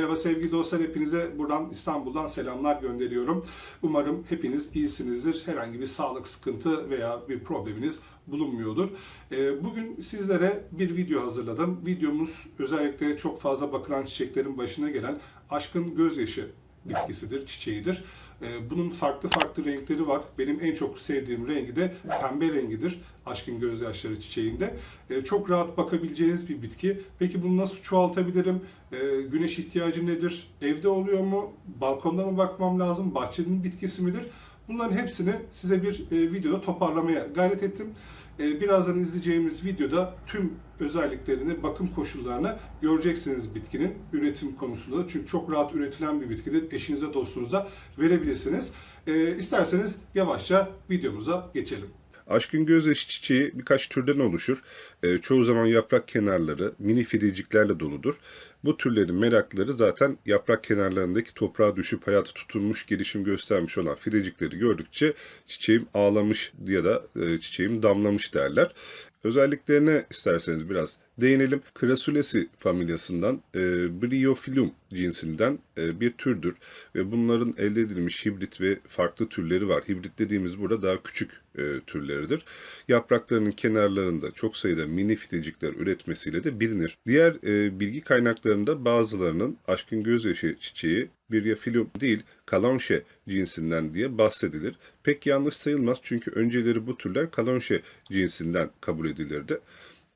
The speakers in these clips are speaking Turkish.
Merhaba sevgili dostlar, hepinize buradan İstanbul'dan selamlar gönderiyorum. Umarım hepiniz iyisinizdir. Herhangi bir sağlık sıkıntı veya bir probleminiz bulunmuyordur. Ee, Bugün sizlere bir video hazırladım. Videomuz özellikle çok fazla bakılan çiçeklerin başına gelen aşkın gözyaşı bitkisidir, çiçeğidir. Ee, Bunun farklı farklı renkleri var. Benim en çok sevdiğim rengi de pembe rengidir. Aşkın gözyaşları çiçeğinde. Ee, Çok rahat bakabileceğiniz bir bitki. Peki bunu nasıl çoğaltabilirim? Ee, Güneş ihtiyacı nedir? Evde oluyor mu? Balkonda mı bakmam lazım? Bahçenin bitkisi midir? Bunların hepsini size bir e, videoda toparlamaya gayret ettim. E, Birazdan izleyeceğimiz videoda tüm özelliklerini, bakım koşullarını göreceksiniz bitkinin üretim konusunda. Çünkü çok rahat üretilen bir bitkidir. Eşinize, dostunuza verebilirsiniz. E, İsterseniz yavaşça videomuza geçelim. Aşkın gözyaşı çiçeği birkaç türden oluşur. Ee, çoğu zaman yaprak kenarları mini fideciklerle doludur. Bu türlerin merakları zaten yaprak kenarlarındaki toprağa düşüp hayatı tutunmuş, gelişim göstermiş olan fidecikleri gördükçe çiçeğim ağlamış ya da e, çiçeğim damlamış derler. Özelliklerine isterseniz biraz değinelim. Crassulesi familyasından e, Bryophyllum cinsinden e, bir türdür ve bunların elde edilmiş hibrit ve farklı türleri var. Hibrit dediğimiz burada daha küçük e, türleridir. Yapraklarının kenarlarında çok sayıda mini fidecikler üretmesiyle de bilinir. Diğer e, bilgi kaynaklarında bazılarının aşkın gözyaşı çiçeği Bryophyllum değil, Calonche cinsinden diye bahsedilir. Pek yanlış sayılmaz çünkü önceleri bu türler Calonche cinsinden kabul edilirdi.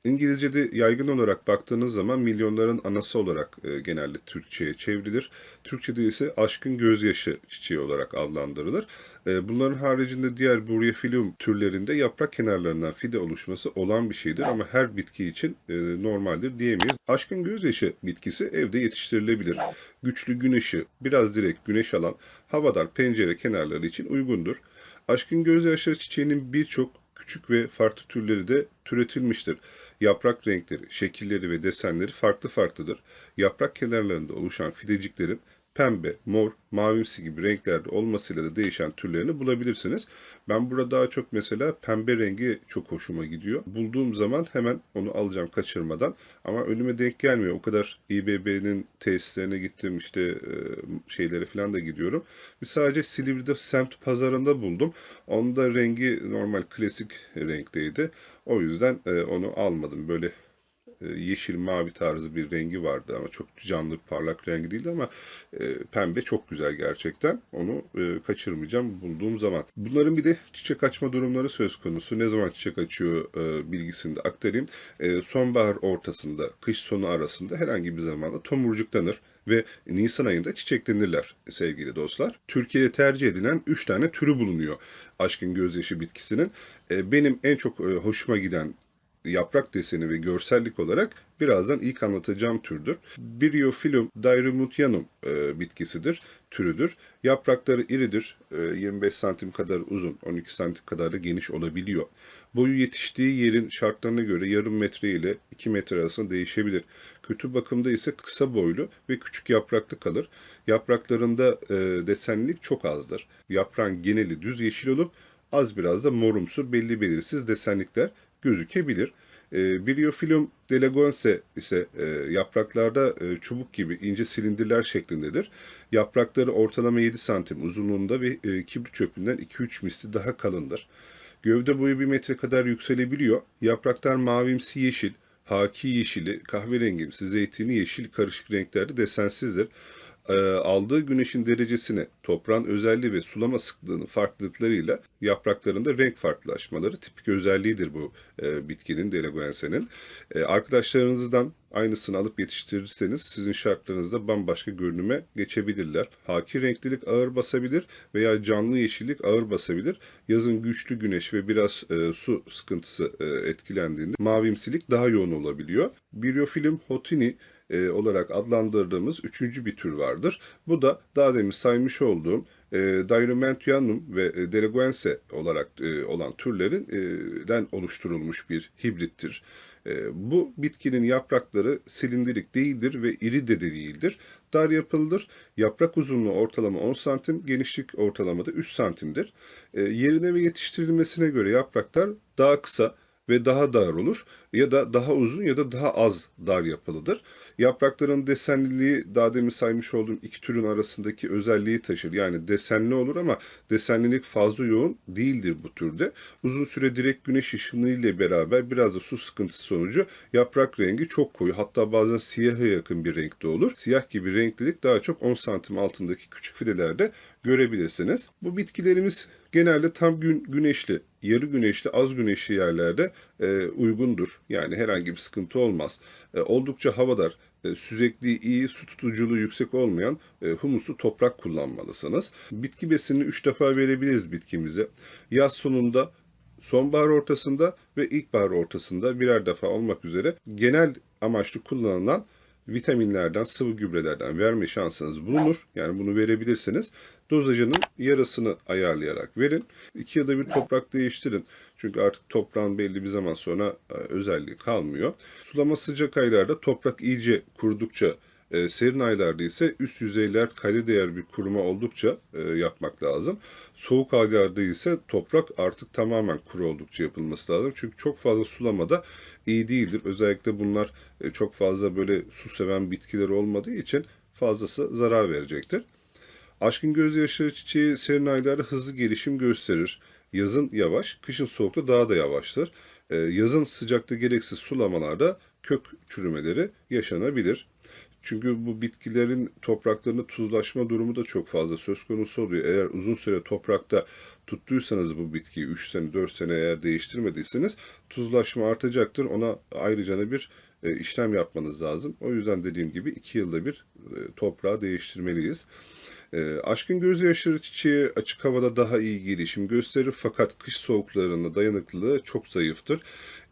İngilizce'de yaygın olarak baktığınız zaman milyonların anası olarak e, genelde Türkçe'ye çevrilir. Türkçe'de ise aşkın gözyaşı çiçeği olarak adlandırılır. E, bunların haricinde diğer Bryophyllum türlerinde yaprak kenarlarından fide oluşması olan bir şeydir ama her bitki için e, normaldir diyemeyiz. Aşkın gözyaşı bitkisi evde yetiştirilebilir. Güçlü gün ışığı, biraz direkt güneş alan, havadar pencere kenarları için uygundur. Aşkın gözyaşları çiçeğinin birçok küçük ve farklı türleri de türetilmiştir. Yaprak renkleri, şekilleri ve desenleri farklı farklıdır. Yaprak kenarlarında oluşan fideciklerin pembe, mor, mavimsi gibi renklerde olmasıyla da değişen türlerini bulabilirsiniz. Ben burada daha çok mesela pembe rengi çok hoşuma gidiyor. Bulduğum zaman hemen onu alacağım kaçırmadan. Ama önüme denk gelmiyor. O kadar İBB'nin tesislerine gittim işte e, şeylere falan da gidiyorum. Bir sadece Silivri'de semt pazarında buldum. Onun da rengi normal klasik renkteydi. O yüzden e, onu almadım. Böyle yeşil mavi tarzı bir rengi vardı ama çok canlı parlak rengi değildi ama e, pembe çok güzel gerçekten. Onu e, kaçırmayacağım bulduğum zaman. Bunların bir de çiçek açma durumları söz konusu. Ne zaman çiçek açıyor e, bilgisini de aktarayım. E, sonbahar ortasında, kış sonu arasında herhangi bir zamanda tomurcuklanır ve Nisan ayında çiçeklenirler sevgili dostlar. Türkiye'de tercih edilen 3 tane türü bulunuyor aşkın gözyaşı bitkisinin. E, benim en çok e, hoşuma giden yaprak deseni ve görsellik olarak birazdan ilk anlatacağım türdür. Bryophyllum dairumutianum e, bitkisidir, türüdür. Yaprakları iridir, e, 25 santim kadar uzun, 12 santim kadar da geniş olabiliyor. Boyu yetiştiği yerin şartlarına göre yarım metre ile 2 metre arasında değişebilir. Kötü bakımda ise kısa boylu ve küçük yapraklı kalır. Yapraklarında e, desenlilik çok azdır. Yaprağın geneli düz yeşil olup az biraz da morumsu belli belirsiz desenlikler gözükebilir. E, Bryophyllum delegonse ise e, yapraklarda e, çubuk gibi ince silindirler şeklindedir. Yaprakları ortalama 7 santim uzunluğunda ve e, kibrit çöpünden 2-3 misli daha kalındır. Gövde boyu 1 metre kadar yükselebiliyor. Yapraklar mavimsi yeşil, haki yeşili, kahverengimsi, zeytini yeşil karışık renklerde desensizdir aldığı güneşin derecesini, toprağın özelliği ve sulama sıklığının farklılıklarıyla yapraklarında renk farklılaşmaları tipik özelliğidir bu e, bitkinin, delegoensenin. E, arkadaşlarınızdan aynısını alıp yetiştirirseniz sizin şartlarınızda bambaşka görünüme geçebilirler. Haki renklilik ağır basabilir veya canlı yeşillik ağır basabilir. Yazın güçlü güneş ve biraz e, su sıkıntısı e, etkilendiğinde mavimsilik daha yoğun olabiliyor. Bryophyllum hotini e, olarak adlandırdığımız üçüncü bir tür vardır. Bu da daha demin saymış olduğum e, Dirumentionum ve e, Deleguense olarak e, olan türlerin e, oluşturulmuş bir hibrittir. E, bu bitkinin yaprakları silindirik değildir ve iri de değildir. Dar yapılıdır. Yaprak uzunluğu ortalama 10 santim, genişlik ortalamada 3 santimdir. E, yerine ve yetiştirilmesine göre yapraklar daha kısa, ve daha dar olur ya da daha uzun ya da daha az dar yapılıdır. Yaprakların desenliliği daha demin saymış olduğum iki türün arasındaki özelliği taşır. Yani desenli olur ama desenlilik fazla yoğun değildir bu türde. Uzun süre direkt güneş ışınıyla beraber biraz da su sıkıntısı sonucu yaprak rengi çok koyu hatta bazen siyaha yakın bir renkte olur. Siyah gibi renklilik daha çok 10 santim altındaki küçük fidelerde görebilirsiniz. Bu bitkilerimiz genelde tam gün güneşli, yarı güneşli, az güneşli yerlerde e, uygundur. Yani herhangi bir sıkıntı olmaz. E, oldukça havadar, e, süzekliği iyi, su tutuculuğu yüksek olmayan e, humuslu toprak kullanmalısınız. Bitki besinini 3 defa verebiliriz bitkimize. Yaz sonunda sonbahar ortasında ve ilkbahar ortasında birer defa olmak üzere genel amaçlı kullanılan vitaminlerden, sıvı gübrelerden verme şansınız bulunur. Yani bunu verebilirsiniz. Dozajının yarısını ayarlayarak verin. İki yılda bir toprak değiştirin. Çünkü artık toprağın belli bir zaman sonra e, özelliği kalmıyor. Sulama sıcak aylarda toprak iyice kurudukça e, serin aylarda ise üst yüzeyler kayda değer bir kuruma oldukça e, yapmak lazım. Soğuk aylarda ise toprak artık tamamen kuru oldukça yapılması lazım. Çünkü çok fazla sulamada iyi değildir. Özellikle bunlar e, çok fazla böyle su seven bitkiler olmadığı için fazlası zarar verecektir. Aşkın gözyaşları çiçeği serin aylarda hızlı gelişim gösterir. Yazın yavaş, kışın soğukta daha da yavaşlar. Ee, yazın sıcakta gereksiz sulamalarda kök çürümeleri yaşanabilir. Çünkü bu bitkilerin topraklarında tuzlaşma durumu da çok fazla söz konusu oluyor. Eğer uzun süre toprakta tuttuysanız bu bitkiyi 3 sene 4 sene eğer değiştirmediyseniz tuzlaşma artacaktır. Ona ayrıca bir e, işlem yapmanız lazım. O yüzden dediğim gibi 2 yılda bir e, toprağı değiştirmeliyiz. E, aşkın gözyaşları çiçeği açık havada daha iyi gelişim gösterir fakat kış soğuklarına dayanıklılığı çok zayıftır.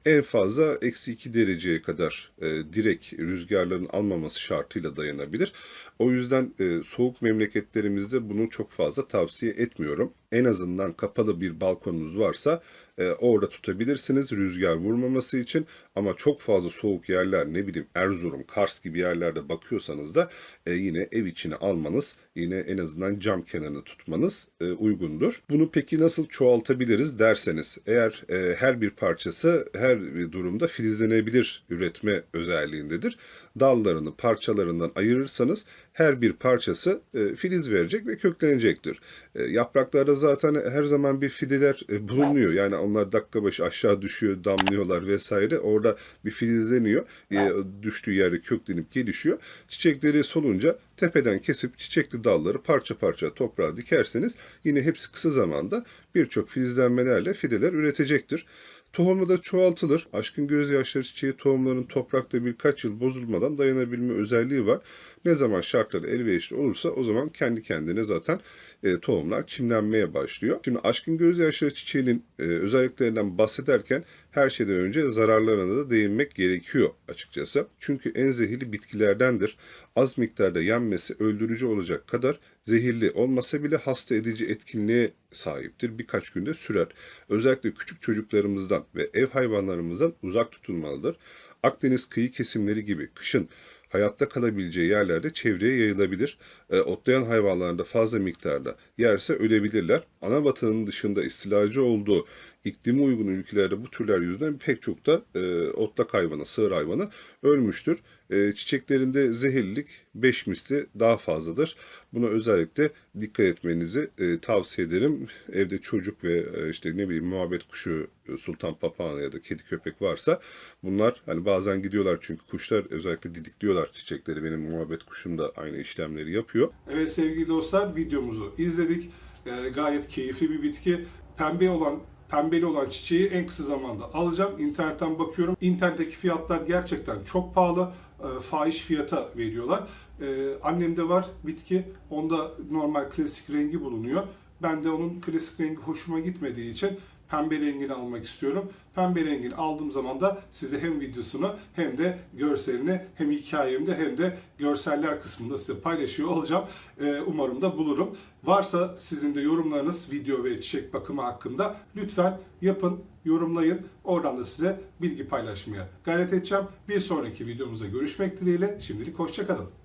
En fazla eksi 2 dereceye kadar e, direkt rüzgarların almaması şartıyla dayanabilir. O yüzden e, soğuk memleketlerimizde bunu çok fazla tavsiye etmiyorum. En azından kapalı bir balkonunuz varsa e, orada tutabilirsiniz rüzgar vurmaması için. Ama çok fazla soğuk yerler ne bileyim Erzurum, Kars gibi yerlerde bakıyorsanız da e, yine ev içine almanız, yine en azından cam kenarını tutmanız e, uygundur. Bunu peki nasıl çoğaltabiliriz derseniz eğer e, her bir parçası her bir durumda filizlenebilir üretme özelliğindedir. Dallarını parçalarından ayırırsanız her bir parçası e, filiz verecek ve köklenecektir. E, yapraklarda zaten her zaman bir fideler e, bulunuyor. Yani onlar dakika başı aşağı düşüyor, damlıyorlar vesaire. Orada bir filizleniyor. E, düştüğü yerde köklenip gelişiyor. Çiçekleri solunca tepeden kesip çiçekli dalları parça parça toprağa dikerseniz yine hepsi kısa zamanda birçok filizlenmelerle fideler üretecektir. Tohumu da çoğaltılır. Aşkın gözyaşları çiçeği tohumların toprakta birkaç yıl bozulmadan dayanabilme özelliği var. Ne zaman şartları elverişli olursa o zaman kendi kendine zaten e, tohumlar çimlenmeye başlıyor. Şimdi aşkın gözyaşları çiçeğinin e, özelliklerinden bahsederken her şeyden önce zararlarına da değinmek gerekiyor açıkçası. Çünkü en zehirli bitkilerdendir. Az miktarda yenmesi öldürücü olacak kadar zehirli olmasa bile hasta edici etkinliğe sahiptir. Birkaç günde sürer. Özellikle küçük çocuklarımızdan ve ev hayvanlarımızdan uzak tutulmalıdır. Akdeniz kıyı kesimleri gibi kışın hayatta kalabileceği yerlerde çevreye yayılabilir. E, otlayan hayvanlarda fazla miktarda yerse ölebilirler. Ana vatanın dışında istilacı olduğu iklime uygun ülkelerde bu türler yüzünden pek çok da e, otlak hayvanı, sığır hayvanı ölmüştür. E, çiçeklerinde zehirlilik 5 misli daha fazladır. Buna özellikle dikkat etmenizi e, tavsiye ederim. Evde çocuk ve e, işte ne bileyim muhabbet kuşu, e, sultan papağanı ya da kedi köpek varsa bunlar hani bazen gidiyorlar çünkü kuşlar özellikle didikliyorlar çiçekleri. Benim muhabbet kuşum da aynı işlemleri yapıyor. Evet sevgili dostlar videomuzu izledik. Ee, gayet keyifli bir bitki. Pembe olan pembeli olan çiçeği en kısa zamanda alacağım. İnternetten bakıyorum. İnternetteki fiyatlar gerçekten çok pahalı. Ee, fahiş fiyata veriyorlar. Ee, annemde var bitki. Onda normal klasik rengi bulunuyor. Ben de onun klasik rengi hoşuma gitmediği için pembe rengini almak istiyorum. Pembe rengini aldığım zaman da size hem videosunu hem de görselini hem hikayemde hem de görseller kısmında size paylaşıyor olacağım. Ee, umarım da bulurum. Varsa sizin de yorumlarınız video ve çiçek bakımı hakkında lütfen yapın, yorumlayın. Oradan da size bilgi paylaşmaya gayret edeceğim. Bir sonraki videomuzda görüşmek dileğiyle. Şimdilik hoşçakalın.